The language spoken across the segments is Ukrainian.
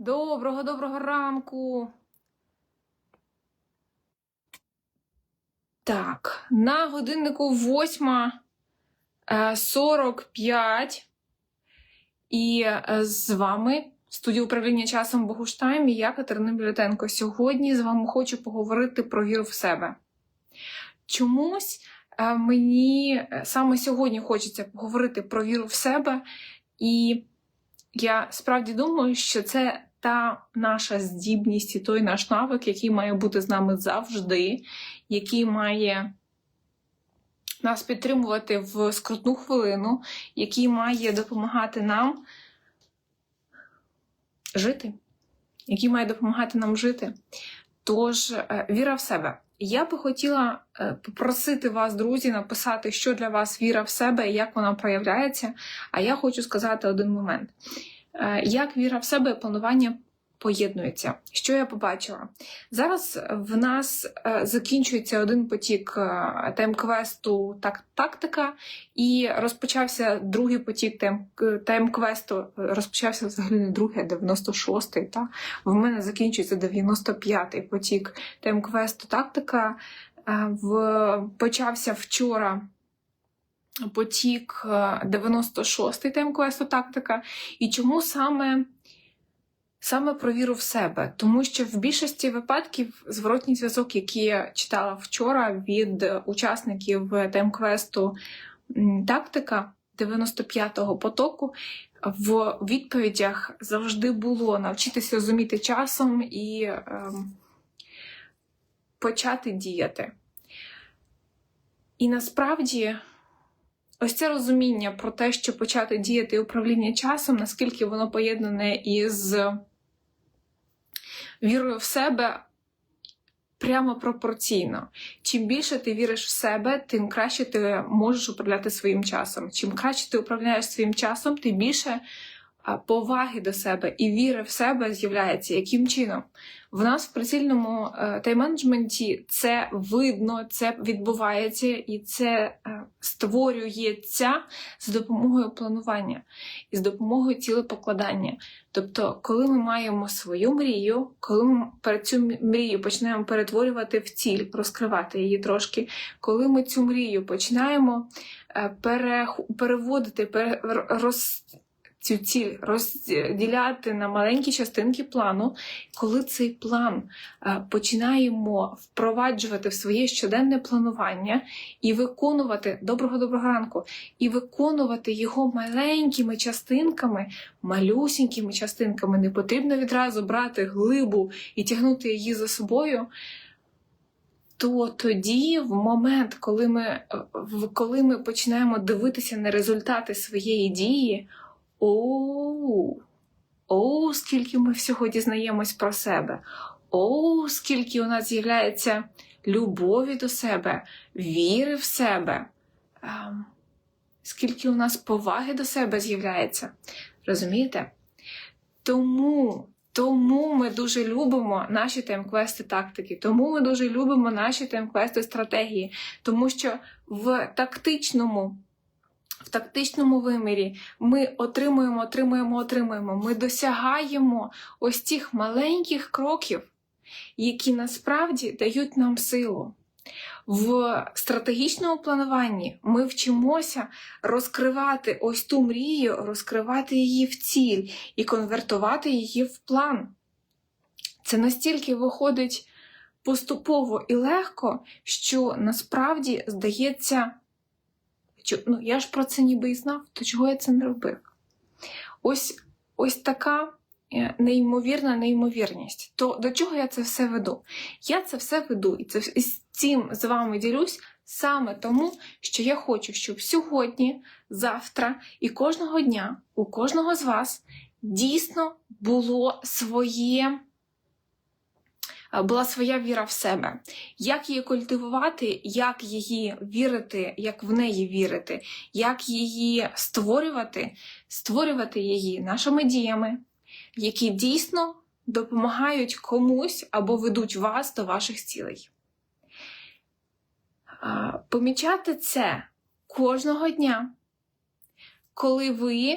Доброго, доброго ранку. Так, на годиннику 8.45. І е, з вами студія управління часом Богуштайм і я Катерина Білютенко. Сьогодні з вами хочу поговорити про віру в себе. Чомусь е, мені е, саме сьогодні хочеться поговорити про віру в себе, і я справді думаю, що це та наша здібність і той наш навик, який має бути з нами завжди, який має нас підтримувати в скрутну хвилину, який має допомагати нам жити, який має допомагати нам жити. Тож, е, віра в себе. Я би хотіла е, попросити вас, друзі, написати, що для вас віра в себе і як вона проявляється. А я хочу сказати один момент: як віра в себе і планування поєднуються. Що я побачила? Зараз в нас е, закінчується один потік е, тайм-квесту так, тактика, і розпочався другий потік тайм- тайм-квесту. Розпочався взагалі не другий, а 96-й. Та? В мене закінчується 95-й потік тайм-квесту тактика. Е, В... Почався вчора потік е, 96-й тайм-квесту тактика. І чому саме, саме про віру в себе? Тому що в більшості випадків зворотній зв'язок, який я читала вчора від учасників тайм-квесту тактика 95-го потоку, в відповідях завжди було навчитися розуміти часом і ем, почати діяти. І насправді ось це розуміння про те, що почати діяти управління часом, наскільки воно поєднане із вірою в себе прямо пропорційно. Чим більше ти віриш в себе, тим краще ти можеш управляти своїм часом. Чим краще ти управляєш своїм часом, тим більше поваги до себе і віри в себе з'являється. Яким чином? В нас в прицільному е, тайм-менеджменті це видно, це відбувається і це е, створюється з допомогою планування і з допомогою цілепокладання. Тобто, коли ми маємо свою мрію, коли ми перед цю мрію починаємо перетворювати в ціль, розкривати її трошки, коли ми цю мрію починаємо е, переводити, пере, роз, цю ціль розділяти на маленькі частинки плану, коли цей план е, починаємо впроваджувати в своє щоденне планування і виконувати доброго доброго ранку, і виконувати його маленькими частинками, малюсінькими частинками, не потрібно відразу брати глибу і тягнути її за собою. То тоді, в момент, коли ми, е, коли ми починаємо дивитися на результати своєї дії, Оу, оу, скільки ми всього дізнаємось про себе. Оу, скільки у нас з'являється любові до себе, віри в себе, ем, скільки у нас поваги до себе з'являється. Розумієте? Тому, тому ми дуже любимо наші тайм-квести тактики, тому ми дуже любимо наші тайм-квести стратегії, тому що в тактичному в тактичному вимірі ми отримуємо, отримуємо, отримуємо. Ми досягаємо ось цих маленьких кроків, які насправді дають нам силу. В стратегічному плануванні ми вчимося розкривати ось ту мрію, розкривати її в ціль і конвертувати її в план. Це настільки виходить поступово і легко, що насправді здається. Ну, я ж про це ніби і знав, то чого я це не робив? Ось, ось така е, неймовірна неймовірність. То до чого я це все веду? Я це все веду і це і з цим з вами ділюсь саме тому, що я хочу, щоб сьогодні, завтра і кожного дня у кожного з вас дійсно було своє. Е, Була своя віра в себе. Як її культивувати, як її вірити, як в неї вірити, як її створювати, створювати її нашими діями, які дійсно допомагають комусь або ведуть вас до ваших цілей. Помічати це кожного дня, коли ви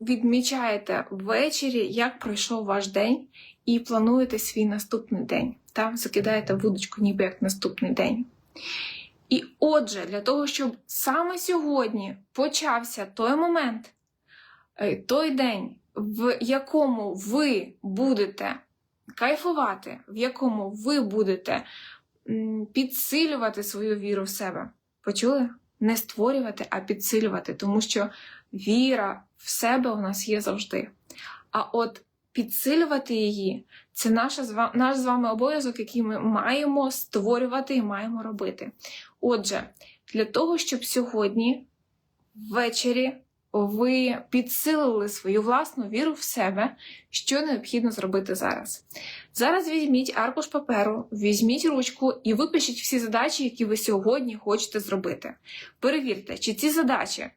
відмічаєте ввечері, як пройшов ваш день, і плануєте свій наступний день. Та? Закидаєте вудочку, ніби як наступний день. І отже, для того, щоб саме сьогодні почався той момент, е, той день, в якому ви будете кайфувати, в якому ви будете підсилювати свою віру в себе. Почули? Не створювати, а підсилювати, тому що віра в себе у нас є завжди. А от підсилювати її це наша, наш з вами обов'язок, який ми маємо створювати і маємо робити. Отже, для того, щоб сьогодні ввечері ви підсилили свою власну віру в себе, що необхідно зробити зараз. Зараз візьміть аркуш паперу, візьміть ручку і випишіть всі задачі, які ви сьогодні хочете зробити. Перевірте, чи ці задачі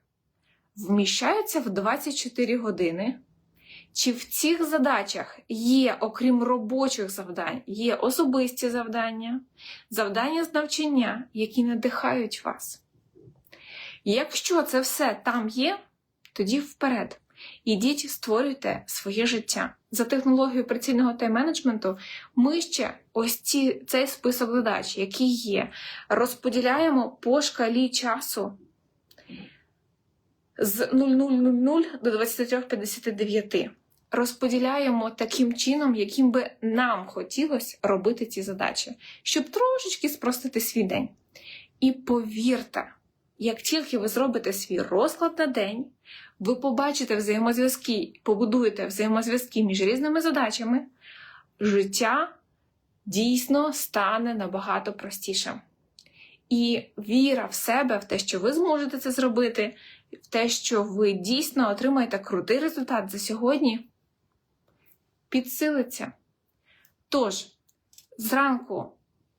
вміщаються в 24 години, чи в цих задачах є, окрім робочих завдань, є особисті завдання, завдання з навчання, які надихають вас. Якщо це все там є, тоді вперед. Ідіть, створюйте своє життя. За технологією операційного тайм-менеджменту ми ще ось ці, цей список задач, які є, розподіляємо по шкалі часу з 00.00 до 23.59. Розподіляємо таким чином, яким би нам хотілося робити ці задачі, щоб трошечки спростити свій день. І повірте, як тільки ви зробите свій розклад на день, ви побачите взаємозв'язки, побудуєте взаємозв'язки між різними задачами, життя дійсно стане набагато простішим. І віра в себе, в те, що ви зможете це зробити, в те, що ви дійсно отримаєте крутий результат за сьогодні, підсилиться. Тож, зранку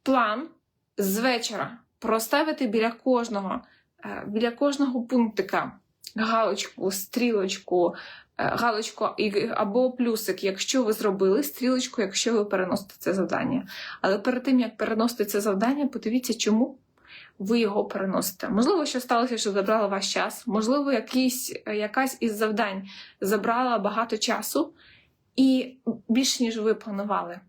план з вечора проставити біля кожного, е, біля кожного пунктика галочку, стрілочку, е, галочку або плюсик, якщо ви зробили стрілочку, якщо ви переносите це завдання. Але перед тим, як переносити це завдання, подивіться, чому ви його переносите. Можливо, що сталося, що забрало ваш час, можливо, якийсь, е, якась із завдань забрала багато часу і більше, ніж ви планували.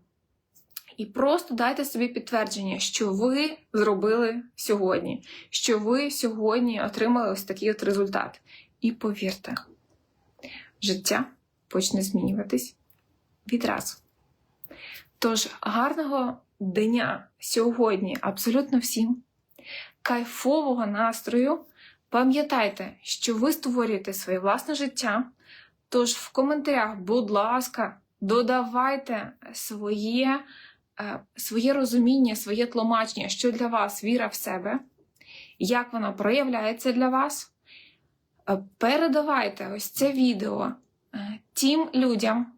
І просто дайте собі підтвердження, що ви зробили сьогодні, що ви сьогодні отримали ось такий от результат. І повірте, життя почне змінюватись відразу. Тож, гарного дня сьогодні абсолютно всім, кайфового настрою. Пам'ятайте, що ви створюєте своє власне життя. Тож в коментарях, будь ласка, додавайте своє, е, своє розуміння, своє тлумачення, що для вас віра в себе, як вона проявляється для вас. Е, Передавайте ось це відео е, тим людям,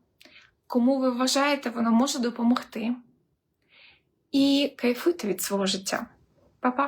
кому ви вважаєте, воно може допомогти. І кайфуйте від свого життя. Па-па!